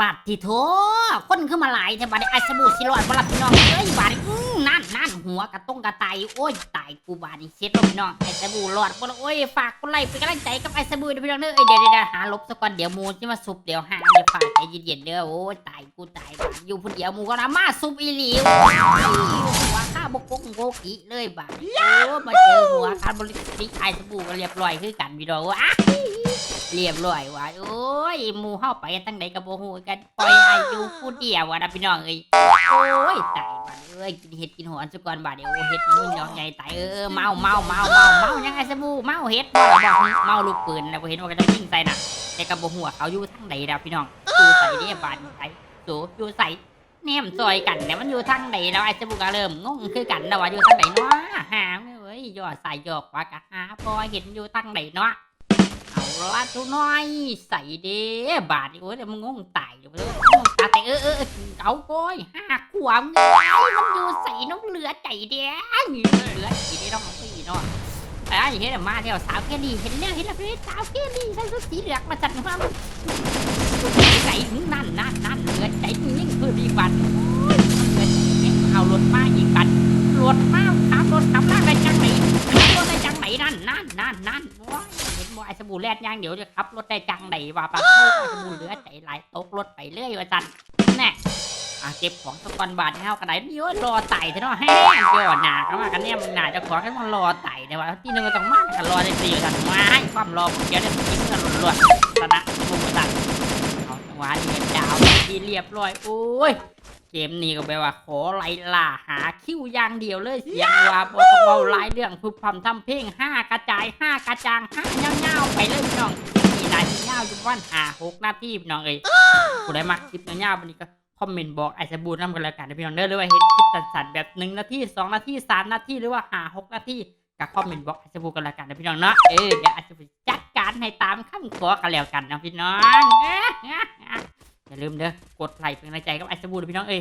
ปาดที่โถคนขึ้นมาหลายแต่บัดนี้ไอ้สบู่สิรอดบลับพี่น้องเอ้ยบาดนี้อื้อนั่นนั่นหัวกระต้งกระไตโอ้ยตายกูบาดนี่เช็ดลงพี่น้องไอ้สบู่รอดบลัโอ้ยฝากกูไลค์เป็นกำลังใจกับไอ้สบู่ด้วยพี่น้องเด้อเดี๋ยวเดี๋ยวหาลบสัก่อนเดี๋ยวมูจะมาสุบเดี๋ยวหาเดี๋ยวฝากใจเย็นๆเด้อโอ้ยตายกูตายอยู่ผู้เดียวมูก็นะมาสุบอีหลีโอ้หัว บกกงโกกิเลยบาดนี้โอ้มาเจอหัวการบริสุทธิ์ไอสบู่ก็เรียบร้อยคือกันพี่น้องว้าเรียบร้อยว่ะโอ้ยหมูเข้าไปตั้งใดกับโบหูกันปล่อยไอยุผู้เดียวว่ะนะพี่น้องเอ้ยโอ้ยตายบัดเอ้ยกินเห็ดกินหัวสุกรบาดเดียวเห็ดมึงยองใหญ่ตายเออเมาเมาเมาเมาเมายังไงสบู่เมาเห็ดบ่ล่ะบอกเมาลูกปืนนะบ่เห็นว่าก็จะยิงใส่น่ะแต่กับโบหัวเขาอยู่ทั้งใดนะพี่น้องอยู่ใส่เนี่ยบาดใส่โสอยู่ใส่ แนมซอยกันเนี่ยมันอยู่ทั้งใดแล้วไอ้สบู่ก็เริ่มงงคือกันนะว่าอยู่ทั้งใดเนาะหาไม่เอ้ยย่อใส่ย่อขวากะหาพอเห็นอยู่ทั้งใดเนาะเอาละทุน้อยใส่เด้บาทนี่โอ้ยเดี๋ยวมึงงงตายอยู่เลยงงตายแต่เออเออเอาก้อยห้าขวบเงยมันอยู่ใส่น้องเหลือใจเดียเหลือใจเดียน้องสี่เนาะไอ้เห็นมาเที่ยวสาวแค่นี้เห็นแล้วเห็นแล้วเห็นสาวแค่นี้ใส่ชุดสีเหลืองมาจัดมาใส่นั่นนั่นนั่นเหลือใจ ยิ่อดีกว่าเหลือใจเอารถมาอีกบันรถมาขับรถขับล่างได้จังไหนขับรถได้จังไหนนั่นนั่นนั่นนั่นว้าเห็นบ่ไอ้สบู่แลดย่างเดี๋ยวจะขับรถได้จังไหนว่าปะไอ้สบู่เหลือใจไหลายตกรถไปเรื่อยว่าจันแน่อะเก็บของสกอนบาทให้เฮากันไหนนี่ว่ารอไต่เนาะแห้งย่อหนาเข้ามากันเนี่ยมึงหนาจะขอให้มันรอไต่เนี่ยว่าที่นึงก็ต้องมากันรอได้สี่จันมาให้ความรอผมเดี๋ยวได้กินกันรวดๆชนะสบู่จันเอาจังหวะนี้ดาวที เรียบร้อย โอ้ย เกมนี้ก็แปลว่าขอไล่ล่าหาคิวอย่างเดียวเลยเสียงว่าบ่ต้องเว้าหลายเรื่องพึบพำทำเพลงห้ากระจายห้ากระจางห้าเงาๆไปเลยพี่น้องมีนายเงาอยู่วันหาหกหน้าทีพี่น้องเอ้ยผู้ใดมักคลิปเงาๆวันนี้ก็คอมเมนต์บอกไอซ์บูนำกันแล้วกันนะพี่น้องเด้อหรือว่าเห็นคลิปสั้นๆแบบหนึ่งนาทีสองนาทีสามนาทีหรือว่าหาหกนาทีก็คอมเมนต์บอกไอซ์บูกันแล้วกันนะพี่น้องเนาะเออเดี๋ยวไอซ์บูจัดการให้ตามคำขอกันแล้วกันนะพี่น้อง อย่าลืมเด้อกดไลค์เป็นกำลังใจกับไอซ์บูนะพี่น้องเอ้ย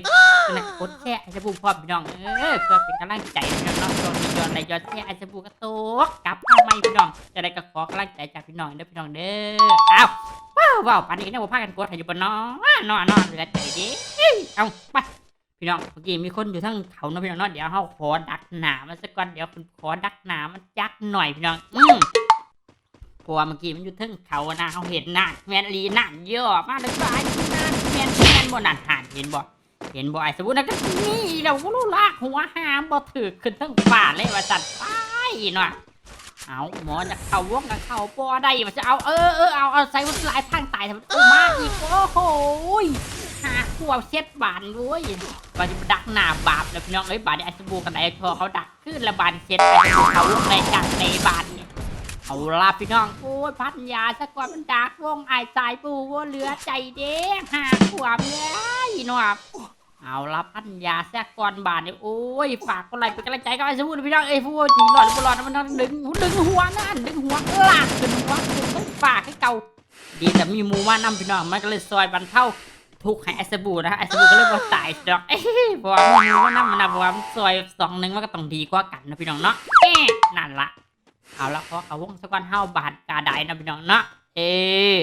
แล้วกดแชร์ไอซ์บูพร้อมพี่น้องเออเพื่อเป็นกำลังใจให้พี่น้องตอนนี้ย้อนไลค์ย้อนแชร์ไอซ์บูก็โตกกลับมาใหม่พี่น้องจะได้ก็ขอกำลังใจจากพี่น้องเด้อพี่น้องเด้ออ้าวว้าวว้าวปานนี้นะว่าพากันกดให้อยู่บนน้อนอนอนเหลือใจเดิเอาไปพี่น้องเมื่อกี้มีคนอยู่ทั้งเขาเนาะพี่น้องเนาะเดี๋ยวเขาขอดักหนามันสักก่อนเดี๋ยวคุณขอดักหนามันจักหน่อยพี่น้องอืม เพราะว่าเมื่อกี้มันอยู่ทั้งเขานะเขาเห็นหน้าแมนลีหน้าเยอะมากเลยก็ไอ้หน้าแมนแมนบ่นั่นหันเห็นบ่เห็นบ่ไอ้สมมุตินะก็นี่เราก็รู้ลากหัวหามบ่ถือขึ้นทั้งฝ่าเลยว่าจัดไปเนาะเอาหมอจะเข้าวงกับเข้าปอได้มันจะเอาเออเออเอาเอาใส่วัตถุลายทางตายทำโอ้มาอีกโอ้โหหาขวบเช็ดบานด้วยบานจะดักหน้าบาปแล้วพี่น้องเอ้ยบานไอ้สบู่กันไหนพอเขาดักขึ้นและบานเช็ดไปเขาวงในจังในบาน เอาล่ะพี่น้องโอ้ยพันยาสักก่อนมันดักวงไอ้สายปูว่าเหลือใจเด้งหาขวบเลยเนาะเอาละพันยาแทกก่อนบาทเนี่ยโอ้ยฝากคนไรเป็นกำลังใจกับไอ้สมุนะพี่น้องเอ้ยพูดจริงหลอดหรือบ่หลอดนะมันต้องดึงดึงหัวนั่นดึงหัวลากดึงหัวดึงต้องฝากให้เก่า ดีแต่มีมูว่านำพี่น้องมันก็เลยซอยบรรเทาทุกข์ให้ไอ้สบู่นะไอ้สบู่ก็เลยบ่ตายดอกเอ้ยเพราะว่ามีหมูว่านำมันนะเพราะว่ามซอยสองหนึ่งมันก็ต้องดีกว่ากันนะพี่น้องเนาะเอ๊ะนั่นละ เอาละขอเขาวงสักวันเฮาบาทกาไดนะพี่น้องเนาะเอ๊ะ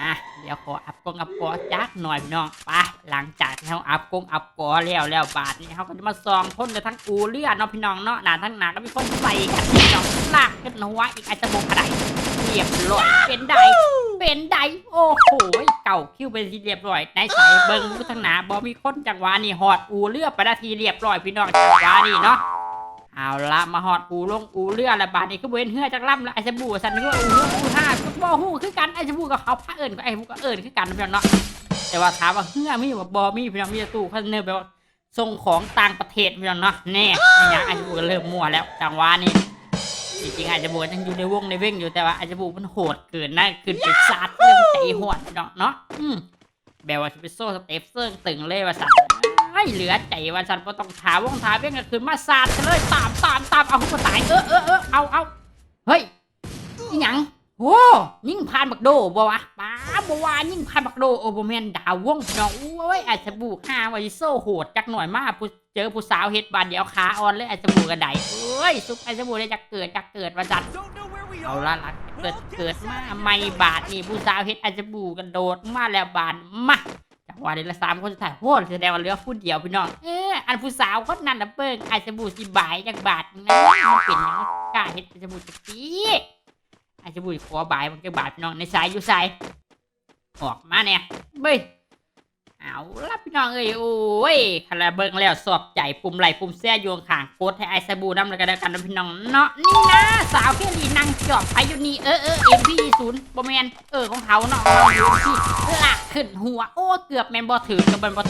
อะเดี๋ยวขออัพกงอัพกอจักหน่อยพี่น้องไปหลังจากที่เราอัพกงอัพกอแล้วแล้วบาทนี้เขาก็จะมาซองพ่นกันทั้งอูเลือดเนาะพี่น้องเนาะหนาทั้งหนาก็มีคนใส่กันพี่น้องลากกันหัวอีกไอจะบงกระไดเรียบร้อยเป็นไดเป็นไดโอ้โหเก่าคิ้วเป็นทีเรียบร้อยในสายเบิ้งผู้ทั้งหนาบอมีคนจังหวะนี่หอดอูเลือดไปนาทีเรียบร้อยพี่น้องจังหวะนี่เนาะ เอาละมาหอดอูลงอูเรือละบาดนี้ก็เว้นเฮือจากล่ำละไอ้สบู่สันนึกว่าอูเรืออูห้าก็บ่ฮู้คือกันไอ้สบู่กับเขาพาเอิญกับไอ้บูก็เอิญคือกันพี่น้องเนาะแต่ว่าถามว่าเฮือมีบ่บ่มีพี่น้องมีตู้คอนเนอร์แบบส่งของต่างประเทศพี่น้องเนาะแน่ไอ้หยังไอ้สบู่ก็เริ่มมั่วแล้วจังหวะนี้จริงๆไอ้สบู่ยังอยู่ในวงในเว้งอยู่แต่ว่าไอ้สบู่มันโหดเกินนะขึ้นไปซาดเรื่องใจโหดพี่น้องเนาะแบบว่าสเปโซ่สเตฟเซิงตึงเลยว่าสันไม่ เหลือใจว่าฉันก็ต้องถาวงถาเว้งก็คือมาสาดกันเลยตามตามตามเอาหัวตายเออเออเออเอาเอาเฮ้ยอีหยังโอ้ยิ่งผ่านบักโดบ่วะป้าบ่วายิ่งผ่านบักโดโอ้บ่แม่นดาววงหน้องโอ้ยไอ้สบู่ห้าไวโซ่โหดจักหน่อยมากผู้เจอผู้สาวเฮ็ดบานเดียวขาอ่อนเลยไอ้สบู่กระไดเอ้ยซุปไอ้สบู่ได้จักเกิดจักเกิดว่าจัดเอาละลักเกิดเกิดมาไม่บาทนี่ผู้สาวเฮ็ดอาจจะบูกันโดดมาแล้วบานมา วาเดือนละสามคนสุดท้ายโหแสดงว่าเหลือผู้เดียวพี่น้องเอออันผู้สาวคนนั้นนะเบิ้งอาจจะบูสิบายจากบาทนะมันเป็นหยังกล้าเฮ็ดอาจจะบูจักทีอาจจะบูขอบายมันจะบาทพี่น้องในสายอยู่สายออกมาเนี่ยเบ้ย เอาละพี่น้องเอ้ยโอ้ยคาราเบิงแล้วสอบใจปุ่มไหลปุ่มเสียยวงขางโคตรให้ไอซาบูน้ำแลยกันแล้วกันนะพี่น้องเนาะนี่นะ สาวแค่ดีนั่งจอบอายุนี่เออเออเอ็มพีศูนย์บอแมนเออของเขาเนาะอยู่ที่ลากขึ้นหัวโอ้เกือบแมนบอถือกับมันบอ